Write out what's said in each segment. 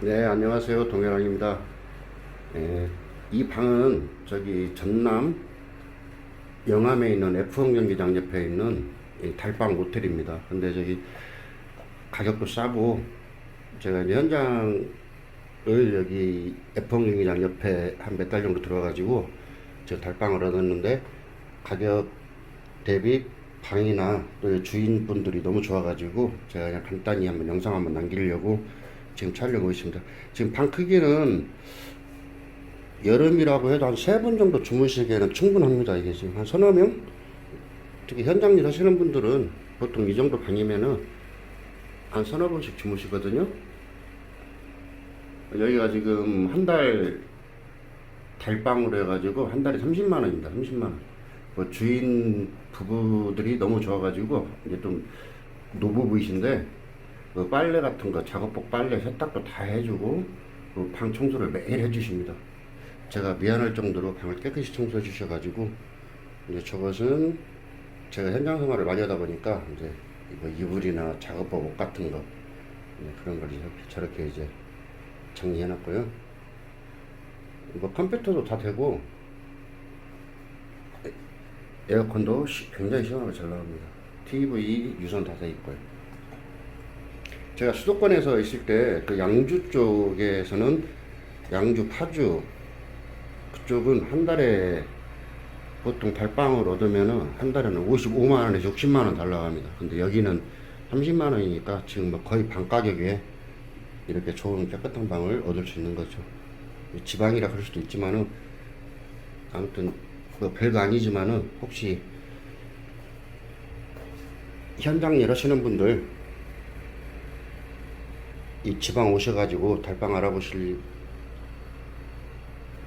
네, 안녕하세요. 동해랑입니다. 예, 이 방은 저기 전남 영암에 있는 F형 경기장 옆에 있는 이 달방 모텔입니다. 근데 저기 가격도 싸고 제가 이제 현장을 여기 F형 경기장 옆에 한 몇 달 정도 들어가지고 저 달방을 얻었는데 가격 대비 방이나 또 주인분들이 너무 좋아가지고 제가 그냥 간단히 한번 영상 한번 남기려고 지금 촬영하고 있습니다. 지금 방 크기는 여름이라고 해도 한 세 분 정도 주무시기에는 충분합니다. 이게 지금 한 서너 명? 특히 현장 일 하시는 분들은 보통 이 정도 방이면은 한 서너 분씩 주무시거든요. 여기가 지금 한 달 달방으로 해가지고 한 달에 30만 원입니다. 30만 원. 뭐 주인 부부들이 너무 좋아가지고 이제 좀 노부부이신데 그 빨래 같은 거 작업복 빨래 세탁도 다 해주고 그 방 청소를 매일 해주십니다. 제가 미안할 정도로 방을 깨끗이 청소해 주셔가지고 이제 저것은 제가 현장 생활을 많이 하다 보니까 이제 이거 이불이나 작업복 옷 같은 거 네, 그런 걸 이렇게 저렇게 이제 정리해 놨고요. 뭐 컴퓨터도 다 되고 에어컨도 시- 굉장히 시원하게 잘 나옵니다. TV 유선 다 돼 있고요. 제가 수도권에서 있을 때 그 양주 쪽에서는 양주 파주 그쪽은 한 달에 보통 달방을 얻으면은 한 달에는 55만 원에서 60만 원 달라갑니다. 근데 여기는 30만 원이니까 지금 뭐 거의 반 가격에 이렇게 좋은 깨끗한 방을 얻을 수 있는 거죠. 지방이라 그럴 수도 있지만은 아무튼 뭐 별거 아니지만은 혹시 현장 일 하시는 분들 이 지방 오셔가지고 달방 알아보실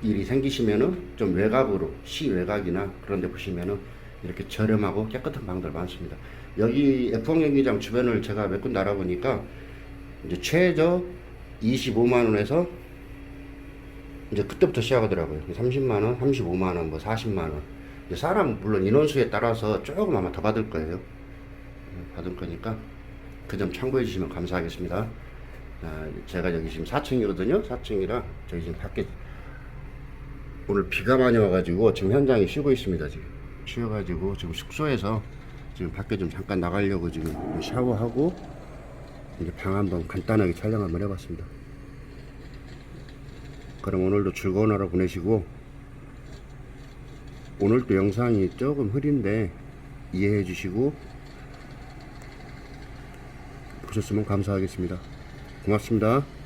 일이 생기시면은 좀 외곽으로 시 외곽이나 그런 데 보시면은 이렇게 저렴하고 깨끗한 방들 많습니다. 여기 F1 경기장 주변을 제가 몇 군데 알아보니까 이제 최저 25만 원에서 이제 그때부터 시작하더라고요. 30만 원, 35만 원, 뭐 40만 원. 사람 물론 인원수에 따라서 조금 아마 더 받을 거예요. 음, 받을 거니까 그 점 참고해 주시면 감사하겠습니다. 아, 제가 여기 지금 4층이거든요. 4층이라 저희 지금 밖에 오늘 비가 많이 와가지고 지금 현장에 쉬고 있습니다. 지금 쉬어가지고 지금 숙소에서 지금 밖에 좀 잠깐 나가려고 지금 샤워하고 이제 방 한번 간단하게 촬영 한번 해봤습니다. 그럼 오늘도 즐거운 하루 보내시고 오늘도 영상이 조금 흐린데 이해해 주시고 보셨으면 감사하겠습니다. 고맙습니다.